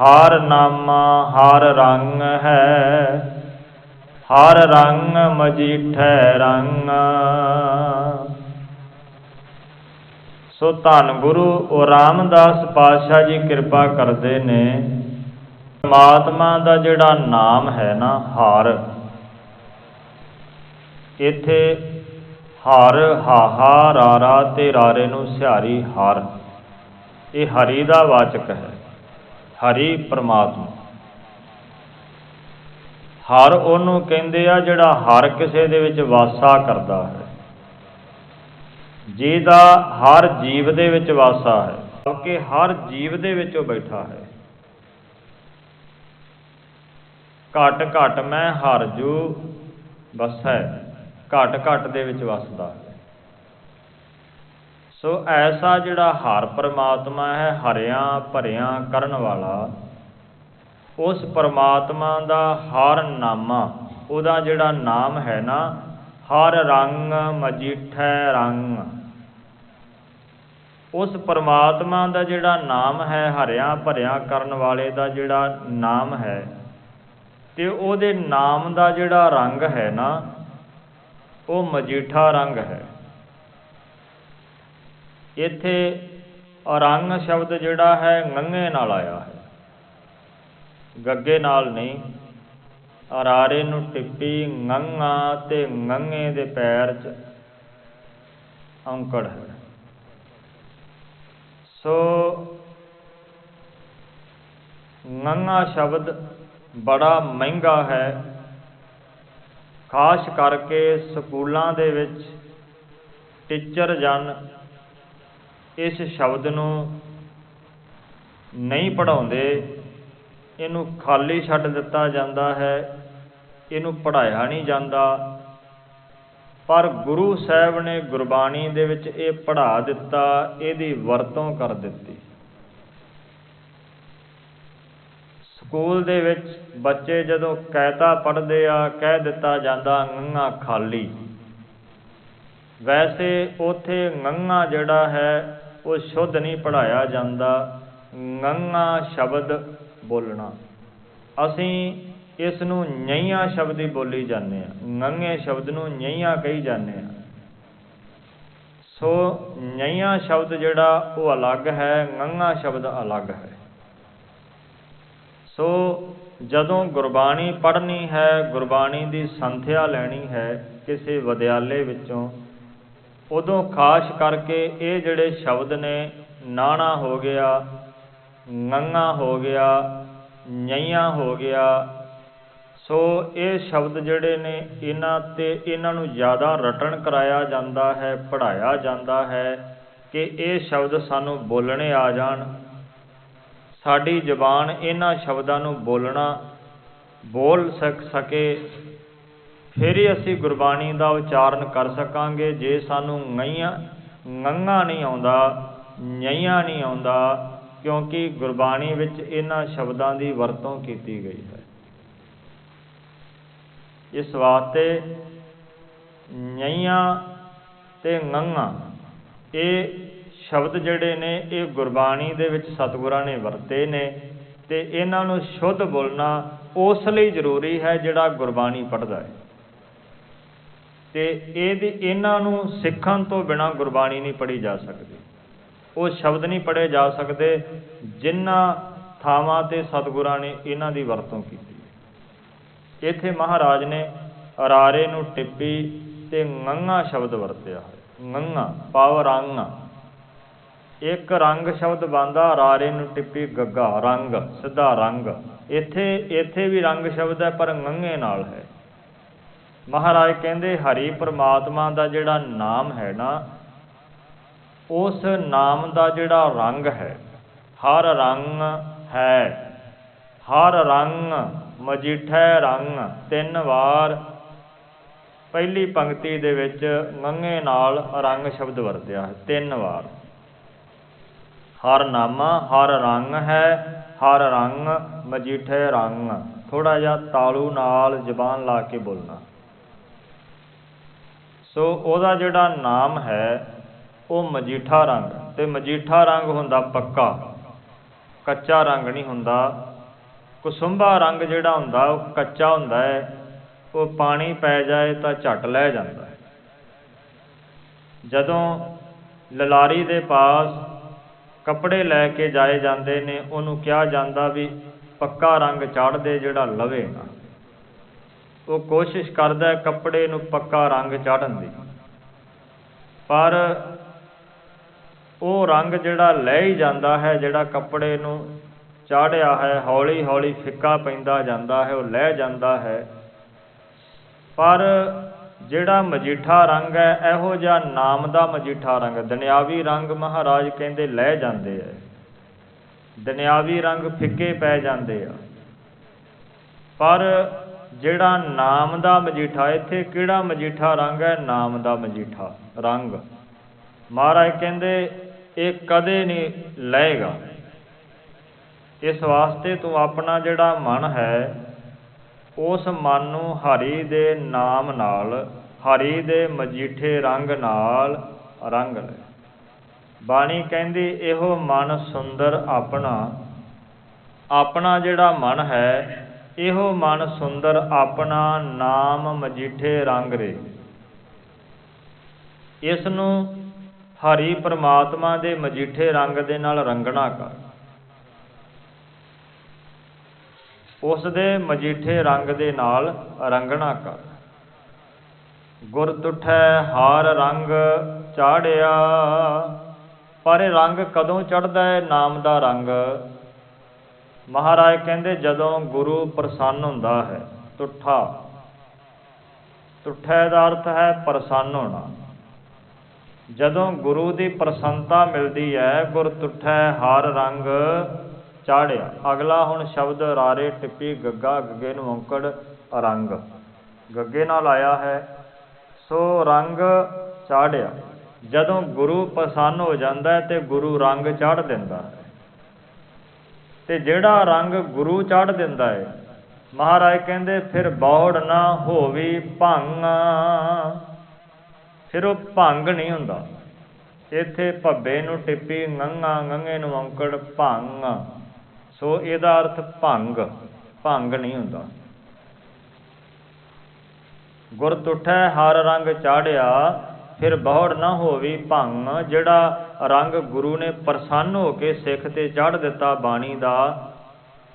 ਹਰ ਨਾਮਾ ਹਰ ਰੰਗ ਹੈ। ਹਰ ਰੰਗ ਮਜੀਠੈ ਰੰਗ। ਸੋ ਧੰਨ ਗੁਰੂ ਉਹ ਰਾਮਦਾਸ ਪਾਤਸ਼ਾਹ ਜੀ ਕਿਰਪਾ ਕਰਦੇ ਨੇ। ਪਰਮਾਤਮਾ ਦਾ ਜਿਹੜਾ ਨਾਮ ਹੈ ਨਾ ਹਰ, ਇੱਥੇ ਹਰ ਹਾਹਾ ਰਾਰਾ ਤੇ ਰਾਰੇ ਨੂੰ ਸਿਹਾਰੀ ਹਰ, ਇਹ ਹਰੀ ਦਾ ਵਾਚਕ ਹੈ। ਹਰੀ ਪਰਮਾਤਮਾ। ਹਰ ਉਹਨੂੰ ਕਹਿੰਦੇ ਆ ਜਿਹੜਾ ਹਰ ਕਿਸੇ ਦੇ ਵਿੱਚ ਵਾਸਾ ਕਰਦਾ ਹੈ। ਜਿਹਦਾ ਹਰ ਜੀਵ ਦੇ ਵਿੱਚ ਵਾਸਾ ਹੈ, ਕਿਉਂਕਿ ਹਰ ਜੀਵ ਦੇ ਵਿੱਚ ਉਹ ਬੈਠਾ ਹੈ। ਘਟ ਘਟ ਮੈਂ ਹਰ ਜੂ ਵਸੈ ਘਟ ਘਟ ਦੇ ਵਿੱਚ ਵਸਦਾ ਸੋ ਐਸਾ ਜਿਹੜਾ ਹਰ ਪਰਮਾਤਮਾ ਹੈ, ਹਰਿਆ ਭਰਿਆ ਕਰਨ ਵਾਲਾ, ਉਸ ਪਰਮਾਤਮਾ ਦਾ ਹਰ ਨਾਮਾ, ਉਹਦਾ ਜਿਹੜਾ ਨਾਮ ਹੈ ਨਾ, ਹਰ ਰੰਗ ਮਜੀਠੈ ਰੰਗ। ਉਸ ਪਰਮਾਤਮਾ ਦਾ ਜਿਹੜਾ ਨਾਮ ਹੈ, ਹਰਿਆ ਭਰਿਆ ਕਰਨ ਵਾਲੇ ਦਾ ਜਿਹੜਾ ਨਾਮ ਹੈ, ਤੇ ਉਹਦੇ ਨਾਮ ਦਾ ਜਿਹੜਾ ਰੰਗ ਹੈ ਨਾ, ਉਹ ਮਜੀਠਾ ਰੰਗ ਹੈ। ਇੱਥੇ ਰੰਗ ਸ਼ਬਦ ਜਿਹੜਾ ਹੈ ngੰਗੇ ਨਾਲ ਆਇਆ ਹੈ। ਗੱਗੇ ਨਾਲ ਨਹੀਂ, ਅਰਾਰੇ ਨੂੰ ਟਿੱਪੀ ngੰਗਾ ਤੇ ਗੰਗੇ ਦੇ ਪੈਰ 'ਚ ਔਂਕੜ ਹੈ। ਸੋ ਨੰਗਾ ਸ਼ਬਦ ਬੜਾ ਮਹਿੰਗਾ ਹੈ। ਖਾਸ ਕਰਕੇ ਸਕੂਲਾਂ ਦੇ ਵਿੱਚ ਟੀਚਰ ਜਨ ਇਸ ਸ਼ਬਦ ਨੂੰ ਨਹੀਂ ਪੜਾਉਂਦੇ ਇਹਨੂੰ ਖਾਲੀ ਛੱਡ ਦਿੱਤਾ ਜਾਂਦਾ ਹੈ, ਇਹਨੂੰ ਪੜਾਇਆ ਨਹੀਂ ਜਾਂਦਾ। ਪਰ ਗੁਰੂ ਸਾਹਿਬ ਨੇ ਗੁਰਬਾਣੀ ਦੇ ਵਿੱਚ ਇਹ ਪੜਾ ਦਿੱਤਾ, ਇਹਦੀ ਵਰਤੋਂ ਕਰ ਦਿੱਤੀ। ਸਕੂਲ ਦੇ ਵਿੱਚ ਬੱਚੇ ਜਦੋਂ ਕਾਇਦਾ ਪੜ੍ਹਦੇ ਆ, ਕਹਿ ਦਿੱਤਾ ਜਾਂਦਾ ngੰਗਾ ਖਾਲੀ। ਵੈਸੇ ਉਥੇ ngੰਗਾ ਜਿਹੜਾ ਹੈ ਉਹ ਸ਼ੁੱਧ ਨਹੀਂ ਪੜਾਇਆ ਜਾਂਦਾ। ngੰਗਾ ਸ਼ਬਦ ਬੋਲਣਾ। ਅਸੀਂ ਇਸ ਨੂੰ ñਈਆਂ ਸ਼ਬਦ ਹੀ ਬੋਲੀ ਜਾਂਦੇ ਆ ngੰਗੇ ਸ਼ਬਦ ਨੂੰ ñਈਆਂ ਕਹੀ ਜਾਂਦੇ ਆ ਸੋ ਨਈਆਂ ਸ਼ਬਦ ਜਿਹੜਾ ਉਹ ਅਲੱਗ ਹੈ ngੰਗਾ ਸ਼ਬਦ ਅਲੱਗ ਹੈ। ਸੋ ਜਦੋਂ ਗੁਰਬਾਣੀ ਪੜ੍ਹਨੀ ਹੈ, ਗੁਰਬਾਣੀ ਦੀ ਸੰਥਿਆ ਲੈਣੀ ਹੈ, ਕਿਸੇ ਵਿਦਿਆਲੇ ਵਿੱਚੋਂ ਉਦੋਂ ਖਾਸ ਕਰਕੇ ਇਹ ਜਿਹੜੇ ਸ਼ਬਦ ਨੇ, ਨਾਣਾ ਹੋ ਗਿਆ, ਨੰਗਾ ਹੋ ਗਿਆ ñਈਆਂ ਹੋ ਗਿਆ, ਸੋ ਇਹ ਸ਼ਬਦ ਜਿਹੜੇ ਨੇ, ਇਹਨਾਂ ਤੇ ਇਹਨਾਂ ਨੂੰ ਜ਼ਿਆਦਾ ਰਟਣ ਕਰਾਇਆ ਜਾਂਦਾ ਹੈ, ਪੜ੍ਹਾਇਆ ਜਾਂਦਾ ਹੈ ਕਿ ਇਹ ਸ਼ਬਦ ਸਾਨੂੰ ਬੋਲਣੇ ਆ ਜਾਣ। ਸਾਡੀ ਜ਼ੁਬਾਨ ਇਹਨਾਂ ਸ਼ਬਦਾਂ ਨੂੰ ਬੋਲਣਾ, ਬੋਲ ਸਕ, ਸਕੇ ਫਿਰ ਹੀ ਅਸੀਂ ਗੁਰਬਾਣੀ ਦਾ ਉਚਾਰਨ ਕਰ ਸਕਾਂਗੇ। ਜੇ ਸਾਨੂੰ ngਈਆਂ ngੰਗਾ ਨਹੀਂ ਆਉਂਦਾ ñਈਆਂ ਨਹੀਂ ਆਉਂਦਾ, ਕਿਉਂਕਿ ਗੁਰਬਾਣੀ ਵਿੱਚ ਇਹਨਾਂ ਸ਼ਬਦਾਂ ਦੀ ਵਰਤੋਂ ਕੀਤੀ ਗਈ ਹੈ। ਇਸ ਵਾਸਤੇ ñਈਆਂ ਤੇ ngੰਗਾ ਇਹ ਸ਼ਬਦ ਜਿਹੜੇ ਨੇ, ਇਹ ਗੁਰਬਾਣੀ ਦੇ ਵਿੱਚ ਸਤਿਗੁਰਾਂ ਨੇ ਵਰਤੇ ਨੇ ਤੇ ਇਹਨਾਂ ਨੂੰ ਸ਼ੁੱਧ ਬੋਲਣਾ ਉਸ ਲਈ ਜ਼ਰੂਰੀ ਹੈ ਜਿਹੜਾ ਗੁਰਬਾਣੀ ਪੜ੍ਹਦਾ ਹੈ। ਤੇ ਇਹਦੀ ਇਹਨਾਂ ਨੂੰ ਸਿੱਖਣ ਤੋਂ ਬਿਨਾ ਗੁਰਬਾਣੀ ਨਹੀਂ ਪੜ੍ਹੀ ਜਾ ਸਕਦੀ। ਉਹ ਸ਼ਬਦ ਨਹੀਂ ਪੜ੍ਹੇ ਜਾ ਸਕਦੇ, ਜਿਨ੍ਹਾਂ ਥਾਵਾਂ ਤੇ ਸਤਿਗੁਰਾਂ ਨੇ ਇਹਨਾਂ ਦੀ ਵਰਤੋਂ ਕੀਤੀ। ਇੱਥੇ ਮਹਾਰਾਜ ਨੇ ਅਰਾਰੇ ਨੂੰ ਟਿੱਪੀ ਤੇ ngੰਗਾ ਸ਼ਬਦ ਵਰਤਿਆ ਹੈ। ngੰਗਾ ਪਾਵ ਰੰਗ ਇੱਕ ਰੰਗ ਸ਼ਬਦ ਬੰਦਾ ਰਾਰੇ ਨੂੰ ਟਿੱਪੀ ਗੱਗਾ, ਰੰਗ, ਸਿੱਧਾ ਰੰਗ। ਇੱਥੇ ਇੱਥੇ ਵੀ ਰੰਗ ਸ਼ਬਦ ਹੈ, ਪਰ ngੰਗੇ ਨਾਲ ਹੈ। ਮਹਾਰਾਜ ਕਹਿੰਦੇ, ਹਰੀ ਪ੍ਰਮਾਤਮਾ ਦਾ ਜਿਹੜਾ ਨਾਮ ਹੈ ਨਾ, ਉਸ ਨਾਮ ਦਾ ਜਿਹੜਾ ਰੰਗ ਹੈ, ਹਰ ਰੰਗ ਹੈ, ਹਰ ਰੰਗ ਮਜੀਠੈ ਰੰਗ, ਤਿੰਨ ਵਾਰ ਪਹਿਲੀ ਪੰਕਤੀ ਦੇ ਵਿੱਚ ngੰਗੇ ਨਾਲ ਰੰਗ ਸ਼ਬਦ ਵਰਤਿਆ ਹੈ, ਤਿੰਨ ਵਾਰ। ਹਰ ਨਾਮਾ, ਹਰ ਰੰਗ ਹੈ, ਹਰ ਰੰਗ ਮਜੀਠੇ ਰੰਗ। ਥੋੜਾ ਜਿਹਾ ਤਾਲੂ ਨਾਲ ਜ਼ਬਾਨ ਲਾ ਕੇ ਬੋਲਣਾ। ਸੋ ਉਹਦਾ ਜਿਹੜਾ ਨਾਮ ਹੈ, ਉਹ ਮਜੀਠਾ ਰੰਗ। ਤੇ ਮਜੀਠਾ ਰੰਗ ਹੁੰਦਾ ਪੱਕਾ, ਕੱਚਾ ਰੰਗ ਨਹੀਂ ਹੁੰਦਾ। ਕੁਸੁੰਭਾ ਰੰਗ ਜਿਹੜਾ ਹੁੰਦਾ, ਉਹ ਕੱਚਾ ਹੁੰਦਾ ਹੈ। ਉਹ ਪਾਣੀ ਪੈ ਜਾਏ ਤਾਂ ਝਟ ਲੈ ਜਾਂਦਾ ਹੈ। ਜਦੋਂ ਲਲਾਰੀ ਦੇ ਪਾਸ ਕੱਪੜੇ ਲੈ ਕੇ ਜਾਏ ਜਾਂਦੇ ਨੇ, ਉਹਨੂੰ ਕਿਹਾ ਜਾਂਦਾ ਵੀ ਪੱਕਾ ਰੰਗ ਚਾੜ ਦੇ ਜਿਹੜਾ ਲਵੇ ਨਾ। ਉਹ ਕੋਸ਼ਿਸ਼ ਕਰਦਾ ਕੱਪੜੇ ਨੂੰ ਪੱਕਾ ਰੰਗ ਚਾੜਨ ਦੀ। ਪਰ ਉਹ ਰੰਗ ਜਿਹੜਾ ਲੈ ਹੀ ਜਾਂਦਾ ਹੈ, ਜਿਹੜਾ ਕੱਪੜੇ ਨੂੰ ਚਾੜਿਆ ਹੈ ਹੌਲੀ ਹੌਲੀ ਫਿੱਕਾ ਪੈਂਦਾ ਜਾਂਦਾ ਹੈ, ਉਹ ਲੈ ਜਾਂਦਾ ਹੈ। ਪਰ ਜਿਹੜਾ ਮਜੀਠਾ ਰੰਗ ਹੈ, ਇਹੋ ਜਿਹਾ ਨਾਮ ਦਾ ਮਜੀਠਾ ਰੰਗ ਦੁਨਿਆਵੀ ਰੰਗ ਮਹਾਰਾਜ ਕਹਿੰਦੇ ਲੈ ਜਾਂਦੇ ਐ ਦੁਨਿਆਵੀ ਰੰਗ ਫਿੱਕੇ ਪੈ ਜਾਂਦੇ ਆ। ਪਰ ਜਿਹੜਾ ਨਾਮ ਦਾ ਮਜੀਠਾ, ਇੱਥੇ ਕਿਹੜਾ ਮਜੀਠਾ ਰੰਗ ਹੈ? ਨਾਮ ਦਾ ਮਜੀਠਾ, ਰੰਗ। ਮਹਾਰਾਜ ਕਹਿੰਦੇ, ਇਹ ਕਦੇ ਨਹੀਂ ਲਏਗਾ। ਇਸ ਵਾਸਤੇ ਤੂੰ ਆਪਣਾ ਜਿਹੜਾ ਮਨ ਹੈ, ਉਸ ਮਨ ਨੂੰ ਹਰੀ ਦੇ ਨਾਮ ਨਾਲ, ਹਰੀ ਦੇ ਮਜੀਠੇ ਰੰਗ ਨਾਲ ਰੰਗ ਲੈ। ਬਾਣੀ ਕਹਿੰਦੀ, ਇਹੋ ਮਨ ਸੁੰਦਰ ਆਪਣਾ ਆਪਣਾ ਜਿਹੜਾ ਮਨ ਹੈ ਇਹੋ ਮਨ ਸੁੰਦਰ ਆਪਣਾ ਨਾਮ ਮਜੀਠੇ ਰੰਗ ਰੇ। ਇਸ ਨੂੰ ਹਰੀ ਪ੍ਰਮਾਤਮਾ ਦੇ ਮਜੀਠੇ ਰੰਗ ਦੇ ਨਾਲ ਰੰਗਣਾ ਕਰ। ਉਸ ਦੇ ਮਜੀਠੇ ਰੰਗ ਦੇ ਨਾਲ ਰੰਗਣਾ ਕਰ। ਗੁਰ ਤੁਠੈ ਹਾਰ ਰੰਗ ਚਾੜਿਆ, ਪਰ ਰੰਗ ਕਦੋਂ ਚੜਦਾ ਹੈ ਨਾਮ ਦਾ ਰੰਗ? ਮਹਾਰਾਜ ਕਹਿੰਦੇ, ਜਦੋਂ ਗੁਰੂ ਪ੍ਰਸੰਨ ਹੁੰਦਾ ਹੈ, ਤੁਠਾ। ਤੁਠੈ ਦਾ ਅਰਥ ਹੈ ਪ੍ਰਸੰਨ ਹੋਣਾ। ਜਦੋਂ ਗੁਰੂ ਦੀ ਪ੍ਰਸੰਨਤਾ ਮਿਲਦੀ ਹੈ, ਗੁਰ ਤੁਠੈ ਹਰ ਰੰਗ ਚਾੜਿਆ। ਅਗਲਾ ਹੁਣ ਸ਼ਬਦ ਰਾਰੇ ਟਿੱਪੀ, ਗੱਗਾ, ਗੱਗੇ ਨੂੰ ਔਂਕੜ ਰੰਗ ਗੱਗੇ ਨਾਲ ਆਇਆ ਹੈ, ਸੋ ਰੰਗ ਚਾੜਿਆ। ਜਦੋਂ ਗੁਰੂ ਪ੍ਰਸੰਨ ਹੋ ਜਾਂਦਾ ਹੈ, ਤੇ ਗੁਰੂ ਰੰਗ ਚਾੜ ਦਿੰਦਾ ਹੈ। ਤੇ ਜਿਹੜਾ ਰੰਗ ਗੁਰੂ ਚੜ ਦਿੰਦਾ ਹੈ ਮਹਾਰਾਜ ਕਹਿੰਦੇ, ਫਿਰ ਬੌੜ ਨਾ ਹੋਵੀ ਭੰਗ। ਫਿਰ ਉਹ ਭੰਗ ਨਹੀਂ ਹੁੰਦਾ। ਇੱਥੇ ਭੱਬੇ ਨੂੰ ਟਿੱਪੀ ngੰਗਾ ngੰਗੇ ਨੂੰ ਅੰਕੜ ਭੰਗ। ਸੋ ਇਹਦਾ ਅਰਥ ਭੰਗ ਭੰਗ ਨਹੀਂ ਹੁੰਦਾ। ਗੁਰ ਤੁਠੈ ਹਰ ਰੰਗ ਚਾੜਿਆ ਫਿਰ ਬਹੁੜ ਨਾ ਹੋਵੀ ਭੰਗ, ਜਿਹੜਾ ਰੰਗ ਗੁਰੂ ਨੇ ਪ੍ਰਸੰਨ ਹੋ ਕੇ ਸਿੱਖ ਤੇ ਚੜ ਦਿੱਤਾ ਬਾਣੀ ਦਾ।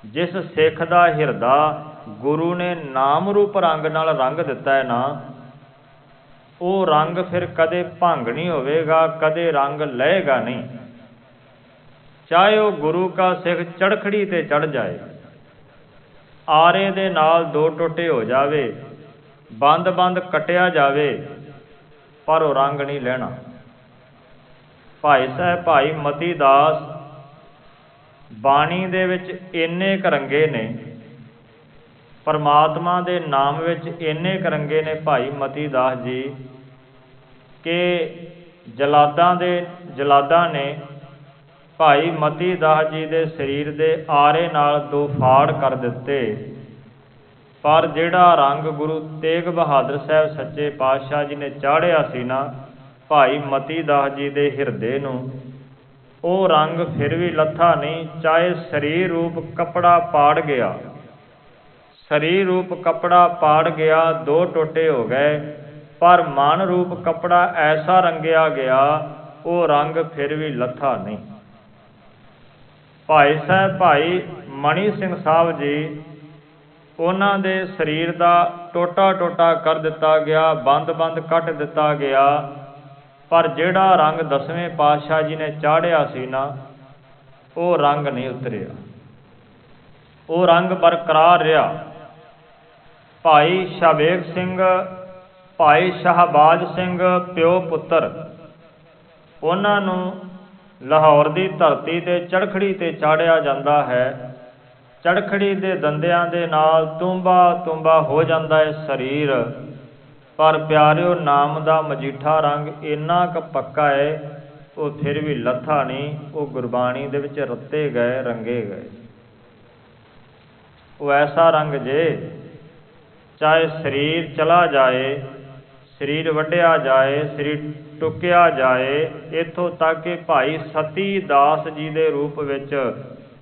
ਜਿਸ ਸਿੱਖ ਦਾ ਹਿਰਦਾ ਗੁਰੂ ਨੇ ਨਾਮ ਰੂਪ ਰੰਗ ਨਾਲ ਰੰਗ ਦਿੱਤਾ ਹੈ ਨਾ, ਉਹ ਰੰਗ ਫਿਰ ਕਦੇ ਭੰਗ ਨਹੀਂ ਹੋਵੇਗਾ, ਕਦੇ ਰੰਗ ਲਏਗਾ ਨਹੀਂ। ਚਾਹੇ ਉਹ ਗੁਰੂ ਕਾ ਸਿੱਖ ਚੜਖੜੀ ਤੇ ਚੜ ਜਾਏ, ਆਰੇ ਦੇ ਨਾਲ ਦੋ ਟੋਟੇ ਹੋ ਜਾਵੇ ਬੰਦ ਬੰਦ ਕਟਿਆ ਜਾਵੇ ਪਰ ਉਹ ਰੰਗ ਨਹੀਂ ਲੈਣਾ। ਭਾਈ ਸਾਹਿਬ, ਭਾਈ ਮਤੀ ਦਾਸ, ਬਾਣੀ ਦੇ ਵਿੱਚ ਇੰਨੇ ਕਰੰਗੇ ਨੇ, ਪਰਮਾਤਮਾ ਦੇ ਨਾਮ ਵਿੱਚ ਇੰਨੇ ਕਰੰਗੇ ਨੇ ਭਾਈ ਮਤੀ ਦਾਸ ਜੀ, ਕਿ ਜਲਾਦਾਂ ਦੇ ਜਲਾਦਾਂ ਨੇ ਭਾਈ ਮਤੀ ਦਾਸ ਜੀ ਦੇ ਸਰੀਰ ਦੇ ਆਰੇ ਨਾਲ ਦੋ ਫਾੜ ਕਰ ਦਿੱਤੇ। ਪਰ ਜਿਹੜਾ ਰੰਗ ਗੁਰੂ ਤੇਗ ਬਹਾਦਰ ਸਾਹਿਬ ਸੱਚੇ ਪਾਤਸ਼ਾਹ ਜੀ ਨੇ ਚਾੜਿਆ ਸੀ ਨਾ, ਭਾਈ ਮਤੀ ਦਾਸ ਜੀ ਦੇ ਹਿਰਦੇ ਨੂੰ, ਉਹ ਰੰਗ ਫਿਰ ਵੀ ਲੱਥਾ ਨਹੀਂ, ਚਾਹੇ ਸਰੀਰ ਰੂਪ ਕਪੜਾ ਪਾੜ ਗਿਆ। ਸਰੀਰ ਰੂਪ ਕਪੜਾ ਪਾੜ ਗਿਆ, ਦੋ ਟੋਟੇ ਹੋ ਗਏ, ਪਰ ਮਨ ਰੂਪ ਕਪੜਾ ਐਸਾ ਰੰਗਿਆ ਗਿਆ, ਉਹ ਰੰਗ ਫਿਰ ਵੀ ਲੱਥਾ ਨਹੀਂ। ਭਾਈ ਸਾਹਿਬ, ਭਾਈ ਮਣੀ ਸਿੰਘ ਸਾਹਿਬ ਜੀ ਉਹਨਾਂ ਦੇ ਸਰੀਰ ਦਾ ਟੋਟਾ ਟੋਟਾ ਕਰ ਦਿੱਤਾ ਗਿਆ ਬੰਦ ਬੰਦ ਕੱਟ ਦਿੱਤਾ ਗਿਆ। ਪਰ ਜਿਹੜਾ ਰੰਗ ਦਸਵੇਂ ਪਾਤਸ਼ਾਹ ਜੀ ਨੇ ਚਾੜਿਆ ਸੀ ਨਾ, ਉਹ ਰੰਗ ਨਹੀਂ ਉਤਰਿਆ। ਉਹ ਰੰਗ ਬਰਕਰਾਰ ਰਿਹਾ। ਭਾਈ ਸ਼ਾਵੇਗ ਸਿੰਘ, ਭਾਈ ਸ਼ਹਬਾਜ ਸਿੰਘ, ਪਿਓ ਪੁੱਤਰ, ਉਹਨਾਂ ਨੂੰ ਲਾਹੌਰ ਦੀ ਧਰਤੀ ਤੇ ਚੜਖੜੀ ਤੇ ਚਾੜਿਆ ਜਾਂਦਾ ਹੈ। ਚੜਖੜੀ ਦੇ ਦੰਦਿਆਂ ਦੇ ਨਾਲ ਤੁੰਬਾ ਤੁੰਬਾ ਹੋ ਜਾਂਦਾ ਹੈ ਸਰੀਰ। ਪਰ ਪਿਆਰਿਓ, ਨਾਮ ਦਾ ਮਜੀਠਾ ਰੰਗ ਇੰਨਾ ਕ ਪੱਕਾ ਹੈ ਉਹ ਫਿਰ ਵੀ ਲੱਥਾ ਨਹੀਂ, ਉਹ ਗੁਰਬਾਣੀ ਦੇ ਵਿੱਚ ਰੱਤੇ ਗਏ, ਰੰਗੇ ਗਏ। ਉਹ ਐਸਾ ਰੰਗ ਜੇ, ਚਾਹੇ ਸਰੀਰ ਚਲਾ ਜਾਏ, ਸਰੀਰ ਵੱਢਿਆ ਜਾਏ, ਸਰੀਰ ਟੁਕਿਆ ਜਾਏ, ਇਥੋਂ ਤੱਕ ਕਿ ਭਾਈ ਸਤੀ ਦਾਸ ਜੀ ਦੇ ਰੂਪ ਵਿੱਚ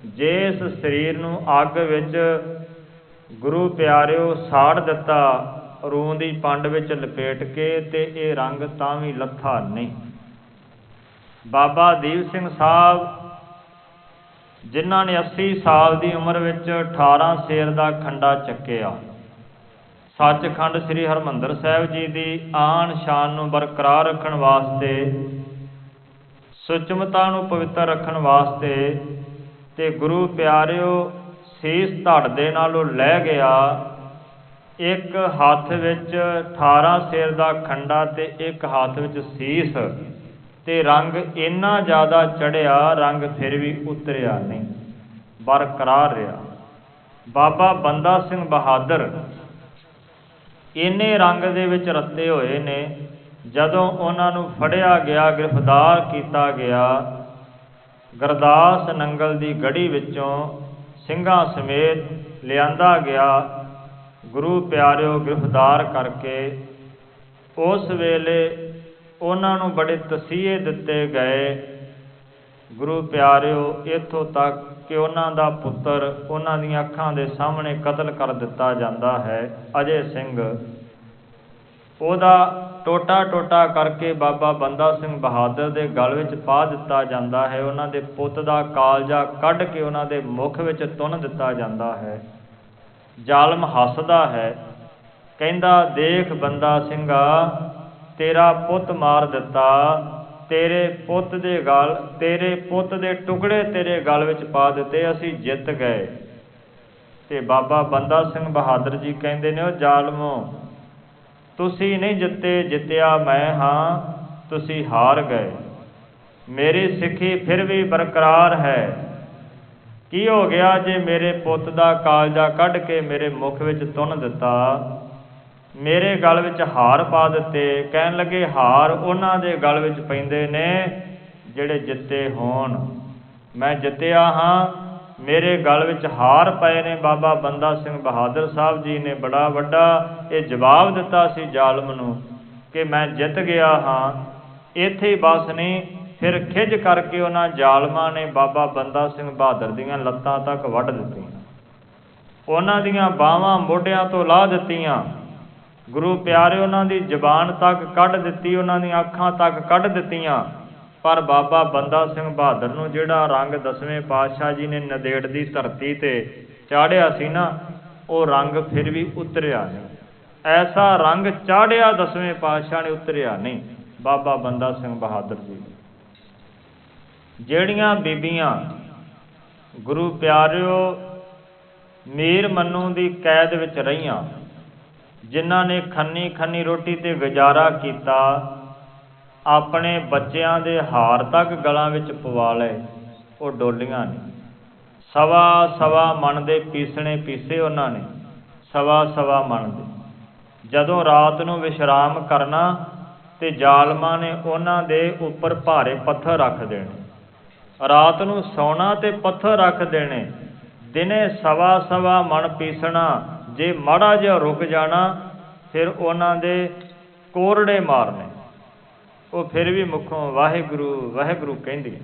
ਜੇ ਇਸ ਸਰੀਰ ਨੂੰ ਅੱਗ ਵਿੱਚ ਗੁਰੂ ਪਿਆਰਿਓ ਸਾੜ ਦਿੱਤਾ ਰੂਹ ਦੀ ਪੰਡ ਵਿੱਚ ਲਪੇਟ ਕੇ ਤੇ ਇਹ ਰੰਗ ਤਾਂ ਵੀ ਲੱਥਾ ਨਹੀਂ। ਬਾਬਾ ਦੀਪ ਸਿੰਘ ਸਾਹਿਬ, ਜਿਨ੍ਹਾਂ ਨੇ 80 ਸਾਲ ਦੀ ਉਮਰ ਵਿੱਚ 18 ਸ਼ੇਰ ਦਾ ਖੰਡਾ ਚੱਕਿਆ, ਸੱਚਖੰਡ ਸ੍ਰੀ ਹਰਮੰਦਰ ਸਾਹਿਬ ਜੀ ਦੀ ਆਨ ਸ਼ਾਨ ਨੂੰ ਬਰਕਰਾਰ ਰੱਖਣ ਵਾਸਤੇ, ਸੁਚਮਤਾ ਨੂੰ ਪਵਿੱਤਰ ਰੱਖਣ ਵਾਸਤੇ ਤੇ ਗੁਰੂ ਪਿਆਰਿਓ, ਸੀਸ ਧੜ ਦੇ ਨਾਲੋਂ ਲੈ ਗਿਆ। ਇੱਕ ਹੱਥ ਵਿੱਚ 18 ਸਿਰ ਦਾ ਖੰਡਾ ਤੇ ਇੱਕ ਹੱਥ ਵਿੱਚ ਸੀਸ। ਤੇ ਰੰਗ ਇੰਨਾ ਜ਼ਿਆਦਾ ਚੜਿਆ, ਰੰਗ ਫਿਰ ਵੀ ਉਤਰਿਆ ਨਹੀਂ, ਬਰਕਰਾਰ ਰਿਹਾ। ਬਾਬਾ ਬੰਦਾ ਸਿੰਘ ਬਹਾਦਰ ਇੰਨੇ ਰੰਗ ਦੇ ਵਿੱਚ ਰੱਤੇ ਹੋਏ ਨੇ, ਜਦੋਂ ਉਹਨਾਂ ਨੂੰ ਫੜਿਆ ਗਿਆ, ਗ੍ਰਿਫਤਾਰ ਕੀਤਾ ਗਿਆ ਗਰਦਾਸ ਨੰਗਲ ਦੀ ਗੜੀ ਵਿੱਚੋਂ ਸਿੰਘਾਂ ਸਮੇਤ ਲਿਆਂਦਾ ਗਿਆ ਗੁਰੂ ਪਿਆਰਿਓ ਗ੍ਰਿਫਤਾਰ ਕਰਕੇ। ਉਸ ਵੇਲੇ ਉਹਨਾਂ ਨੂੰ ਬੜੇ ਤਸੀਹੇ ਦਿੱਤੇ ਗਏ। ਗੁਰੂ ਪਿਆਰਿਓ, ਇੱਥੋਂ ਤੱਕ ਕਿ ਉਹਨਾਂ ਦਾ ਪੁੱਤਰ ਉਹਨਾਂ ਦੀਆਂ ਅੱਖਾਂ ਦੇ ਸਾਹਮਣੇ ਕਤਲ ਕਰ ਦਿੱਤਾ ਜਾਂਦਾ ਹੈ। ਅਜੇ ਸਿੰਘ ਉਹਦਾ ਟੋਟਾ ਟੋਟਾ ਕਰਕੇ ਬਾਬਾ ਬੰਦਾ ਸਿੰਘ ਬਹਾਦਰ ਦੇ ਗਲ ਵਿੱਚ ਪਾ ਦਿੱਤਾ ਜਾਂਦਾ ਹੈ। ਉਹਨਾਂ ਦੇ ਪੁੱਤ ਦਾ ਕਾਲਜਾ ਕੱਢ ਕੇ ਉਹਨਾਂ ਦੇ ਮੁਖ ਵਿੱਚ ਤੁੰਨ ਦਿੱਤਾ ਜਾਂਦਾ ਹੈ। ਜ਼ਾਲਮ ਹੱਸਦਾ ਹੈ। ਕਹਿੰਦਾ, ਦੇਖ ਬੰਦਾ ਸਿੰਘਾ, ਤੇਰਾ ਪੁੱਤ ਮਾਰ ਦਿੱਤਾ। ਤੇਰੇ ਪੁੱਤ ਦੇ ਗਲ, ਤੇਰੇ ਪੁੱਤ ਦੇ ਟੁਕੜੇ ਤੇਰੇ ਗਲ ਵਿੱਚ ਪਾ ਦਿੱਤੇ, ਅਸੀਂ ਜਿੱਤ ਗਏ। ਤੇ ਬਾਬਾ ਬੰਦਾ ਸਿੰਘ ਬਹਾਦਰ ਜੀ ਕਹਿੰਦੇ ਨੇ ਉਹ ਜ਼ਾਲਮੋ ਤੁਸੀਂ ਨਹੀਂ ਜਿੱਤੇ ਜਿੱਤਿਆ ਮੈਂ ਹਾਂ, ਤੁਸੀਂ ਹਾਰ ਗਏ। ਮੇਰੀ ਸਿੱਖੀ ਫਿਰ ਵੀ ਬਰਕਰਾਰ ਹੈ। ਕੀ ਹੋ ਗਿਆ ਜੇ ਮੇਰੇ ਪੁੱਤ ਦਾ ਕਾਲਜਾ ਕੱਢ ਕੇ ਮੇਰੇ ਮੁਖ ਵਿੱਚ ਤੁੰਨ ਦਿੱਤਾ? ਮੇਰੇ ਗਲ ਵਿੱਚ ਹਾਰ ਪਾ ਦਿੱਤੇ। ਕਹਿਣ ਲੱਗੇ, ਹਾਰ ਉਹਨਾਂ ਦੇ ਗਲ ਵਿੱਚ ਪੈਂਦੇ ਨੇ ਜਿਹੜੇ ਜਿੱਤੇ ਹੋਣ। ਮੈਂ ਜਿੱਤਿਆ ਹਾਂ ਮੇਰੇ ਗਲ ਵਿੱਚ ਹਾਰ ਪਏ ਨੇ ਬਾਬਾ ਬੰਦਾ ਸਿੰਘ ਬਹਾਦਰ ਸਾਹਿਬ ਜੀ ਨੇ ਬੜਾ ਵੱਡਾ ਇਹ ਜਵਾਬ ਦਿੱਤਾ ਸੀ ਜ਼ਾਲਮ ਨੂੰ ਕਿ ਮੈਂ ਜਿੱਤ ਗਿਆ ਹਾਂ। ਇੱਥੇ ਹੀ ਬਸ ਨਹੀਂ ਫਿਰ ਖਿੱਚ ਕਰਕੇ ਉਹਨਾਂ ਜ਼ਾਲਮਾਂ ਨੇ ਬਾਬਾ ਬੰਦਾ ਸਿੰਘ ਬਹਾਦਰ ਦੀਆਂ ਲੱਤਾਂ ਤੱਕ ਵੱਢ ਦਿੱਤੀਆਂ। ਉਹਨਾਂ ਦੀਆਂ ਬਾਹਾਂ ਮੋਢਿਆਂ ਤੋਂ ਲਾਹ ਦਿੱਤੀਆਂ। ਗੁਰੂ ਪਿਆਰੇ, ਉਹਨਾਂ ਦੀ ਜ਼ਬਾਨ ਤੱਕ ਕੱਢ ਦਿੱਤੀ, ਉਹਨਾਂ ਦੀਆਂ ਅੱਖਾਂ ਤੱਕ ਕੱਢ ਦਿੱਤੀਆਂ। ਪਰ ਬਾਬਾ ਬੰਦਾ ਸਿੰਘ ਬਹਾਦਰ ਨੂੰ ਜਿਹੜਾ ਰੰਗ ਦਸਵੇਂ ਪਾਤਸ਼ਾਹ ਜੀ ਨੇ ਨਦੇੜ ਦੀ ਧਰਤੀ ਤੇ ਚਾੜਿਆ ਸੀ ਨਾ, ਉਹ ਰੰਗ ਫਿਰ ਵੀ ਉਤਰਿਆ ਨਹੀਂ। ਐਸਾ ਰੰਗ ਚਾੜਿਆ ਦਸਵੇਂ ਪਾਤਸ਼ਾਹ ਨੇ ਉਤਰਿਆ ਨਹੀਂ, ਬਾਬਾ ਬੰਦਾ ਸਿੰਘ ਬਹਾਦਰ ਜੀ। ਜਿਹੜੀਆਂ ਬੀਬੀਆਂ, ਗੁਰੂ ਪਿਆਰਿਓ, ਮੀਰ ਮੰਨੂ ਦੀ ਕੈਦ ਵਿੱਚ ਰਹੀਆਂ, ਜਿਨ੍ਹਾਂ ਨੇ ਖੰਨੀ ਖੰਨੀ ਰੋਟੀ ਤੇ ਗੁਜ਼ਾਰਾ ਕੀਤਾ ਆਪਣੇ ਬੱਚਿਆਂ ਦੇ ਹਾਰ ਤੱਕ ਗਲਾਂ ਵਿੱਚ ਪਵਾ ਲਏ। ਉਹ ਡੋਲੀਆਂ ਨੇ। ਸਵਾ ਸਵਾ ਮਣ ਦੇ ਪੀਸਣੇ ਪੀਸੇ ਉਹਨਾਂ ਨੇ। ਸਵਾ ਸਵਾ ਮਣ ਦੇ। ਜਦੋਂ ਰਾਤ ਨੂੰ ਵਿਸ਼ਰਾਮ ਕਰਨਾ ਤੇ ਜ਼ਾਲਮਾਂ ਨੇ ਉਹਨਾਂ ਦੇ ਉੱਪਰ ਭਾਰੇ ਪੱਥਰ ਰੱਖ ਦੇਣੇ। ਰਾਤ ਨੂੰ ਸੌਣਾ ਤੇ ਪੱਥਰ ਰੱਖ ਦੇਣੇ। ਦਿਨੇ ਸਵਾ ਸਵਾ ਮਨ ਪੀਸਣਾ, ਜੇ ਮਾੜਾ ਜਿਹਾ ਰੁਕ ਜਾਣਾ, ਫਿਰ ਉਹਨਾਂ ਦੇ ਕੋਰੜੇ ਮਾਰਨੇ। ਉਹ ਫਿਰ ਵੀ ਮੁਖੋਂ ਵਾਹਿਗੁਰੂ ਵਾਹਿਗੁਰੂ ਕਹਿੰਦੀਆਂ।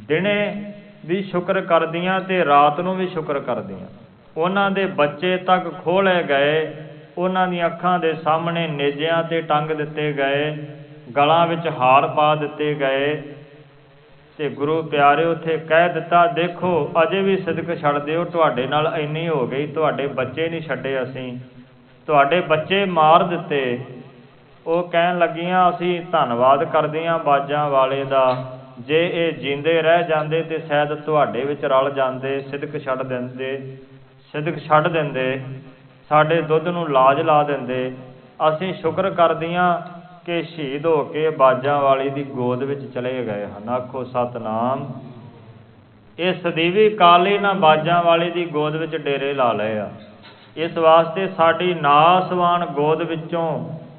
ਦਿਨੇ ਵੀ ਸ਼ੁਕਰ ਕਰਦੀਆਂ ਤੇ ਰਾਤ ਨੂੰ ਵੀ ਸ਼ੁਕਰ ਕਰਦੀਆਂ। ਉਹਨਾਂ ਦੇ ਬੱਚੇ ਤੱਕ ਖੋਲੇ ਗਏ, ਉਹਨਾਂ ਦੀਆਂ ਅੱਖਾਂ ਦੇ ਸਾਹਮਣੇ ਨੇਜਿਆਂ ਤੇ ਟੰਗ ਦਿੱਤੇ ਗਏ, ਗਲਾਂ ਵਿੱਚ ਹਾਰ ਪਾ ਦਿੱਤੇ ਗਏ। ਤੇ ਗੁਰੂ ਪਿਆਰੇ ਉੱਥੇ ਕਹਿ ਦਿੱਤਾ, ਦੇਖੋ, ਅਜੇ ਵੀ ਸਿਦਕ ਛੱਡ ਦਿਓ, ਤੁਹਾਡੇ ਨਾਲ ਇੰਨੀ ਹੋ ਗਈ, ਤੁਹਾਡੇ ਬੱਚੇ ਨਹੀਂ ਛੱਡੇ ਅਸੀਂ। ਤੁਹਾਡੇ ਬੱਚੇ ਮਾਰ ਦਿੱਤੇ ਉਹ ਕਹਿਣ ਲੱਗੀਆਂ, ਅਸੀਂ ਧੰਨਵਾਦ ਕਰਦੇ ਹਾਂ ਬਾਜਾਂ ਵਾਲੇ ਦਾ। ਜੇ ਇਹ ਜਿੰਦੇ ਰਹਿ ਜਾਂਦੇ ਤੇ ਸ਼ਾਇਦ ਤੁਹਾਡੇ ਵਿੱਚ ਰਲ ਜਾਂਦੇ, ਸਿਦਕ ਛੱਡ ਦਿੰਦੇ, ਸਿਦਕ ਛੱਡ ਦਿੰਦੇ, ਸਾਡੇ ਦੁੱਧ ਨੂੰ ਲਾਜ ਲਾ ਦਿੰਦੇ। ਅਸੀਂ ਸ਼ੁਕਰ ਕਰਦੀਆਂ ਕਿ ਸ਼ਹੀਦ ਹੋ ਕੇ ਬਾਜਾਂ ਵਾਲੀ ਦੀ ਗੋਦ ਵਿੱਚ ਚਲੇ ਗਏ ਹਨ। ਆਖੋ, ਸਤਨਾਮ ਇਹ ਸਦੀਵੀ ਕਾਲੇ ਨਾ ਬਾਜਾਂ ਵਾਲੇ ਦੀ ਗੋਦ ਵਿੱਚ ਡੇਰੇ ਲਾ ਲਏ ਆ। ਇਸ ਵਾਸਤੇ ਸਾਡੀ ਨਾਸਵਾਨ ਗੋਦ ਵਿੱਚੋਂ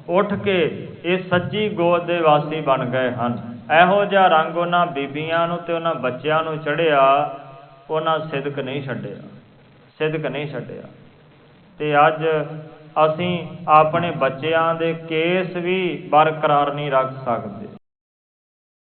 ਉੱਠ ਕੇ ਇਹ ਸੱਚੀ ਗੋਦ ਦੇ ਵਾਸੀ ਬਣ ਗਏ ਹਨ। ਇਹੋ ਜਿਹਾ ਰੰਗ ਉਹਨਾਂ ਬੀਬੀਆਂ ਨੂੰ ਤੇ ਉਹਨਾਂ ਬੱਚਿਆਂ ਨੂੰ ਚੜਿਆ ਉਹਨਾਂ ਸਿਦਕ ਨਹੀਂ ਛੱਡਿਆ। ਸਿਦਕ ਨਹੀਂ ਛੱਡਿਆ। ਤੇ ਅੱਜ ਅਸੀਂ ਆਪਣੇ ਬੱਚਿਆਂ ਦੇ ਕੇਸ ਵੀ ਬਰਕਰਾਰ ਨਹੀਂ ਰੱਖ ਸਕਦੇ।